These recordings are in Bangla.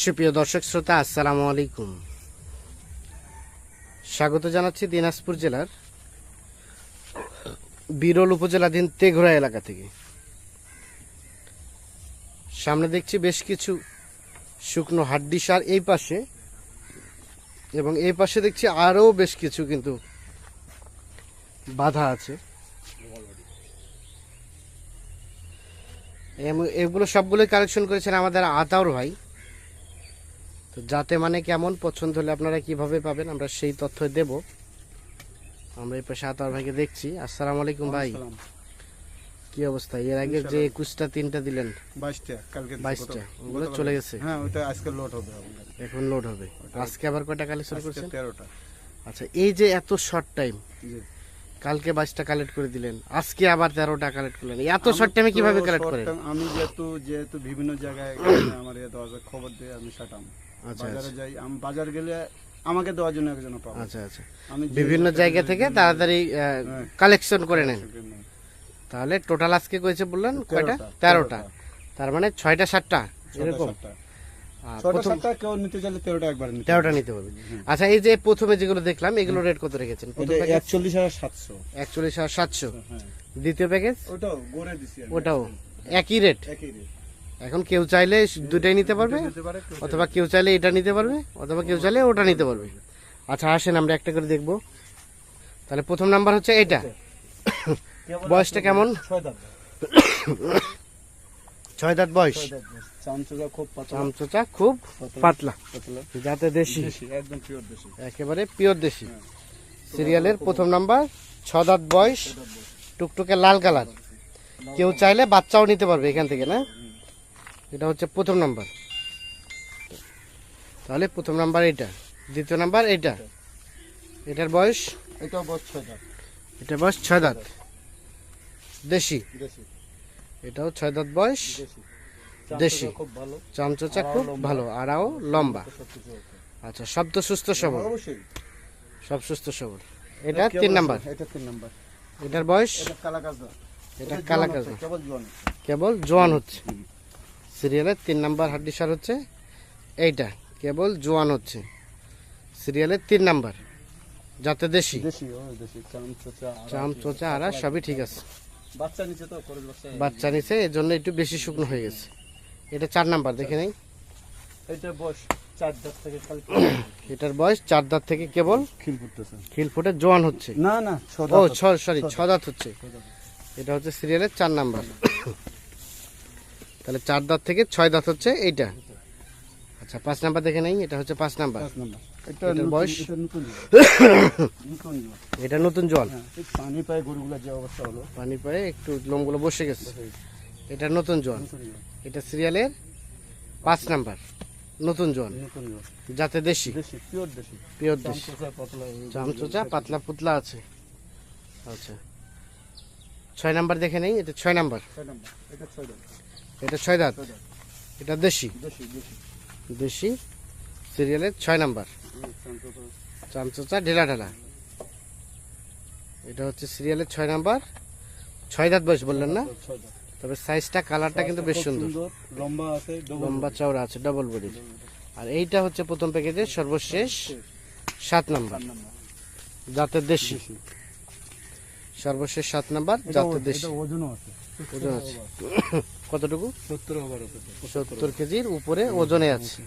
সুপ্রিয় দর্শক শ্রোতা, আসসালামু আলাইকুম। স্বাগত জানাচ্ছি দিনাজপুর জেলার বিরল উপজেলাধীন তেঘরা এলাকা থেকে। সামনে দেখছি বেশ কিছু শুকনো হাড্ডি সার এই পাশে এবং এই পাশে দেখছি আরও বেশ কিছু কিন্তু বাধা আছে। এগুলো সবগুলোই কালেকশন করেছেন আমাদের আতাউর ভাই। তো যাতে মানে কেমন পছন্দ হলে আপনারা কীভাবে পাবেন আমরা সেই তথ্য দেব। আমরা এই পাশে আতাউর ভাইকে দেখছি। আসসালামু আলাইকুম ভাই। কি অবস্থা? এর আগে যে একুশটা তিনটা দিলেন। বাইশটা ওগুলো চলে গেছে। হ্যাঁ ওটা আজকে লোড হবে এখন লোড হবে। আজকে আবার কয়টা কালেকশন করছেন? তেরোটা। আচ্ছা এই যে এত শর্ট টাইম কালকে বাইশটা কালেক্ট করে দিলেন আজকে আবার তেরোটা কালেক্ট করলেন। এত শর্ট টাইমে কীভাবে কালেক্ট করেন? আমি যেহেতু যেহেতু বিভিন্ন জায়গায় আমার খবর দিয়ে আমি সাটাম বাজারে আচ্ছা। যাই আমি বাজার গেলে আমাকে দেওয়ার জন্য একজন পাবো। আচ্ছা আচ্ছা। আমি বিভিন্ন জায়গা থেকে তাড়াতাড়ি হ্যাঁ। কালেকশন করে নেন। তাহলে টোটাল আজকে কয়েছে বললেন কয়টা? তেরোটা, তার মানে ছয়টা সাতটা এরকম। কেউ নিতে চাইলে তেরোটা একবার নিতে তেরোটা নিতে হবে আচ্ছা এই যে প্রথমে যেগুলো দেখলাম এগুলো রেট কত রেখেছেন? একচল্লিশ হাজার সাতশো। একচল্লিশ হাজার সাতশো। হ্যাঁ। দ্বিতীয় প্যাকেজ ওটাও দিছি ওটাও। একই রেট একই রেট এখন কেউ চাইলে দুটাই নিতে পারবে অথবা কেউ চাইলে এটা নিতে পারবে অথবা কেউ চাইলে ওটা নিতে পারবে। আচ্ছা আসেন আমরা একটা করে দেখব। তাহলে প্রথম নাম্বার হচ্ছে এটা। বয়সটা কেমন? ছয় দাঁত। বয়স। চামচুকা খুব পাতলা। চামচোচা খুব পাতলা। যাতে দেশি। একেবারে পিওর দেশি। সিরিয়ালের প্রথম নাম্বার ছ দাঁত বয়স টুকটুকে লাল কালার। কেউ চাইলে বাচ্চাও নিতে পারবে এখান থেকে না? এটা হচ্ছে প্রথম নাম্বার। তাহলে প্রথম নাম্বার এটা দ্বিতীয় নাম্বার এটা এটার বয়স? এটাও বস ছয় দাঁত। এটার বয়স ছয় দাঁত। দেশি? এটাও ছয় দাঁত বয়স? দেশি। চামচুকা খুব ভালো। চামচোচা খুব ভালো আড়াও লম্বা। আচ্ছা সব তো সুস্থ সবল? সব সুস্থ সবল। এটা তিন নাম্বার। এটা তিন নাম্বার। এটার বয়স? এটা কালা কাজা এটা কালা কাজা কেবল জোয়ান হচ্ছে। সিরিয়ালের তিন নাম্বার হাড্ডি সার হচ্ছে এইটা কেবল জোয়ান হচ্ছে। সিরিয়ালের তিন নাম্বার যাতে দেশি। দেশি ও চাম চোচা আরা সবই ঠিক আছে। বাচ্চা নিচে এর জন্য একটু বেশি শুকনো হয়ে গেছে। এটা চার নাম্বার দেখে নেই? এটার বয়স চার দাঁত থেকে কেবল খিল ফুটে জোয়ান হচ্ছে। না না ছ ও সরি ছ দাঁত। হচ্ছে। এটা হচ্ছে সিরিয়ালের চার নাম্বার। তাহলে চার দাঁত থেকে ছয় দাঁত হচ্ছে এইটা। আচ্ছা পাঁচ নাম্বার দেখে নেই এটা হচ্ছে পাঁচ নাম্বার। এটা এটার নতুন- বয়স? এটা জল। হ্যাঁ পানি পায় গরুগুলা যে অবস্থা হলো। পানি পায়ে একটু লোমগুলো বসে গেছে। এটা নতুন জল। এটা সিরিয়ালের পাঁচ নাম্বার। নতুন জল। যাতে দেশি। পিওর দেশি। পিওর দেশি। পাতলা চামচোচা পাতলা পুতলা আছে। আচ্ছা। ছয় নাম্বার দেখে নেই এটা ছয় নাম্বার। ছয় নাম্বার। এটা ছয় দাঁত এটা ছয় দাঁত। এটা দেশি? দেশি সিরিয়ালের ছয় নাম্বার। চামচোচা। ঢেলা ঢেলা। এটা হচ্ছে সিরিয়ালের ছয় নাম্বার। ছয় দাঁত বয়স বললেন না? তবে সাইজটা কালারটা কিন্তু বেশ সুন্দর। লম্বা আছে লম্বা চওড়া আছে ডাবল বডির আর এইটা হচ্ছে প্রথম প্যাকেজের সর্বশেষ সাত নাম্বার। জাতের দেশি। সর্বশেষ সাত নাম্বার জাতের দেশি। আছে। ওজন আছে। কতটুকু? সত্তর সত্তর কেজির উপরে ওজনে আছে।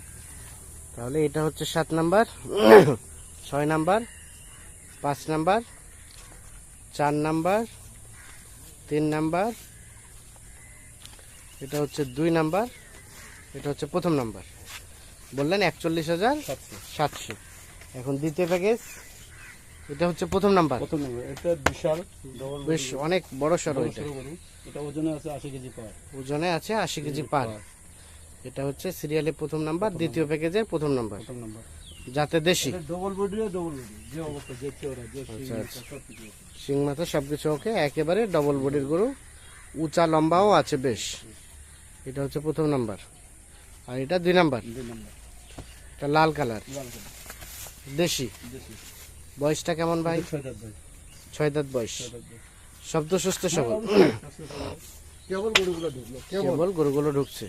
তাহলে এটা হচ্ছে সাত নাম্বার ছয় নাম্বার পাঁচ নাম্বার চার নাম্বার তিন নাম্বার এটা হচ্ছে দুই নাম্বার এটা হচ্ছে প্রথম নাম্বার। বললেন একচল্লিশ হাজার সাতশো। সাতশো। এখন দ্বিতীয় প্যাকেজ এটা হচ্ছে প্রথম নাম্বার। প্রথম নম্বর। এটা বিশাল ডবল বেশ অনেক বড় সড়ো এটা। এটা ওজনে আছে আশি কেজি পার। ওজনে আছে আশি কেজি পার। এটা হচ্ছে সিরিয়ালে প্রথম নাম্বার দ্বিতীয় প্যাকেজের প্রথম নাম্বার। প্রথম নম্বর। যাতে দেশি। ডবল বডি ডবল বডি যে অবস্থা যে চেওড়া যে আচ্ছা, আচ্ছা। সব কিছু শিং মাথা সবকিছু ওকে। একেবারে ডবল বডির গরু। উঁচা লম্বাও আছে বেশ। এটা হচ্ছে প্রথম নাম্বার। আর এটা দুই নাম্বার। দুই নম্বর। এটা লাল কালার। লাল কালার, দেশি। দেশি। বয়সটা কেমন ভাই? ছয় দাঁত বয়স। শব্দ সুস্থ সবল। কেবল গরুগুলো ঢুকছে।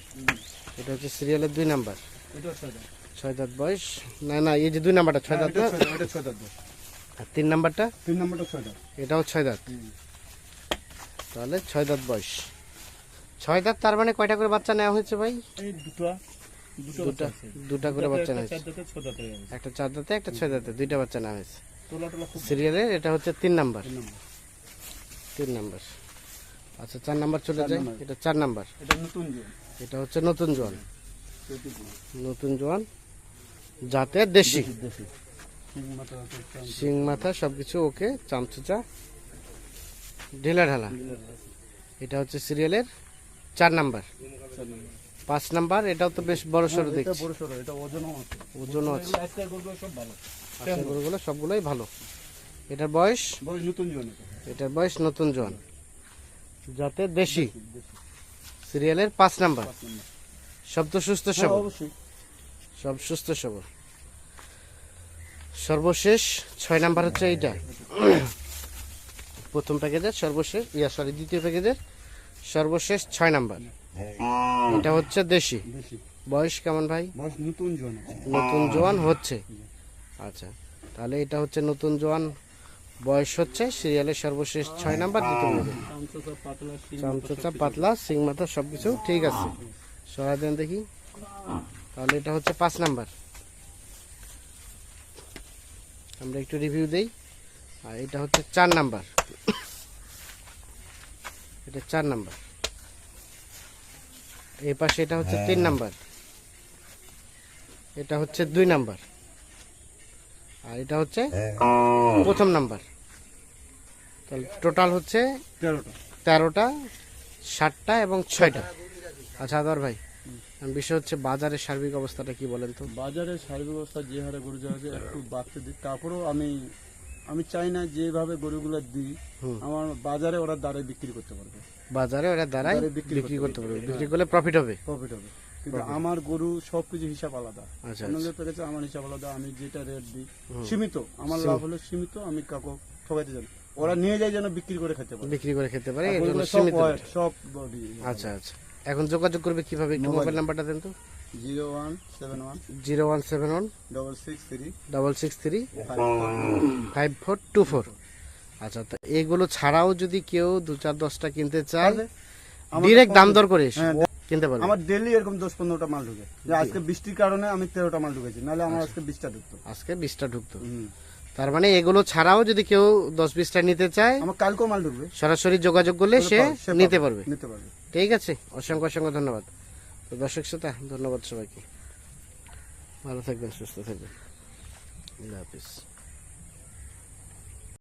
এটা হচ্ছে সিরিয়ালের দুই নাম্বার। ছয় দাঁত। বয়স। না না এই যে দুই নাম্বারটা ছয় দাঁত। আর তিন নাম্বারটা? তিন নম্বরটা ছয় দাঁত। এটাও ছয় দাঁত। তাহলে ছয় দাঁত বয়স। ছয় দাঁত তার মানে কয়টা করে বাচ্চা নেওয়া হয়েছে ভাই? দুটো দুটো করে বাচ্চা নেওয়া হয়েছে। হয়ে। একটা চার দাঁতে একটা ছয় দাঁতে দুইটা বাচ্চা নেওয়া হয়েছে। সিরিয়ালের এটা হচ্ছে তিন নাম্বার। তিন নম্বর। আচ্ছা চার নাম্বার চলে যায় এটা চার নাম্বার। এটা নতুন এটা হচ্ছে নতুন জোয়ান। নতুন জোয়ান যাতে দেশি। শিং মাথা সবকিছু ওকে চামচুচা ঢেলা ঢালা। এটা হচ্ছে সিরিয়ালের চার নাম্বার। পাঁচ নাম্বার এটাও তো বেশ বড় সড়ো এটা দেখছি। ওজনও আছে। ওজনও আছে। গরুগুলো। আচ্ছা গরুগুলো সবগুলোই ভালো। এটার বয়স? নতুন এটার বয়স নতুন জোয়ান যাতে দেশি। সিরিয়ালের পাঁচ নাম্বার। সব তো সুস্থ হ্যাঁ, সবল। সব সুস্থ সবল। সর্বশেষ ছয় নাম্বার হচ্ছে এইটা। প্রথম প্যাকেজের সর্বশেষ ইয়া সরি দ্বিতীয় প্যাকেজের সর্বশেষ ছয় নাম্বার। এটা হচ্ছে দেশি। বয়স কেমন ভাই? নতুন জোয়ান হচ্ছে। আচ্ছা। তাহলে এটা হচ্ছে নতুন জোয়ান। বয়স হচ্ছে সিরিয়ালের সর্বশেষ ছয় নাম্বার চামচোচা পাতলা সিং মাথা সবকিছু ঠিক আছে। সরাই দেন দেখি। তাহলে এটা হচ্ছে পাঁচ নাম্বার। আমরা একটু রিভিউ দেই। আর এটা হচ্ছে চার নাম্বার। এটা চার নাম্বার। এই পাশে এটা হচ্ছে তিন নাম্বার। এটা হচ্ছে দুই নাম্বার। আর এটা হচ্ছে প্রথম নাম্বার। তাহলে টোটাল হচ্ছে তেরোটা। ষাটটা এবং ছয়টা। আচ্ছা আদার ভাই বিষয় হচ্ছে বাজারের সার্বিক অবস্থাটা কি বলেন তো? বাজারে সার্বিক অবস্থা যে হারে গরু যাওয়া আছে একটু বাড়তে দিই তারপরেও আমি আমি চাই না যেভাবে গরুগুলো দিই হুম। আমার বাজারে ওরা দাঁড়ে বিক্রি করতে পারবে। বাজারে ওরা দাঁড়ায় বিক্রি বিক্রি করতে করতে পারবে। বিক্রি করলে প্রফিট হবে। প্রফিট হবে। কিন্তু আমার গরু সবকিছু হিসাব আলাদা। আচ্ছা অন্যদের প্যাকেজে আমার হিসাব আলাদা আমি যেটা রেট দিই সীমিত। আমার লাভ হলো সীমিত আমি কাকু ঠকাইতে জানি ওরা নিয়ে যায় যেন বিক্রি করে খেতে পারে। বিক্রি করে খেতে পারে সব বডি আচ্ছা আচ্ছা। এখন যোগাযোগ করবে কীভাবে? একটু মোবাইল। নাম্বারটা দেন তো। Zero one seven one zero one seven one double six three double six three five four two four আচ্ছা তো এগুলো ছাড়াও যদি কেউ দু চার দশটা কিনতে চায় ডিরেক্ট দাম দর করে কিনতে পারবে। আমার ডেলি এরকম দশ পনেরোটা মাল ঢুকে। যে আজকে বৃষ্টির কারণে আমি তেরোটা মাল ঢুকেছি নাহলে আমার আচ্ছা। আজকে বিশটা ঢুকতো। আজকে বিশটা ঢুকতো। তার মানে এগুলো ছাড়াও যদি কেউ দশ বিশটা নিতে চায় আমার কালকেও মাল ঢুকবে। সরাসরি যোগাযোগ করলে সে নিতে পারবে। নিতে পারবে। ঠিক আছে অসংখ্য অসংখ্য ধন্যবাদ। তো দর্শক শ্রোতা ধন্যবাদ সবাইকে। ভালো থাকবেন সুস্থ থাকবেন। আল্লাহ হাফিজ।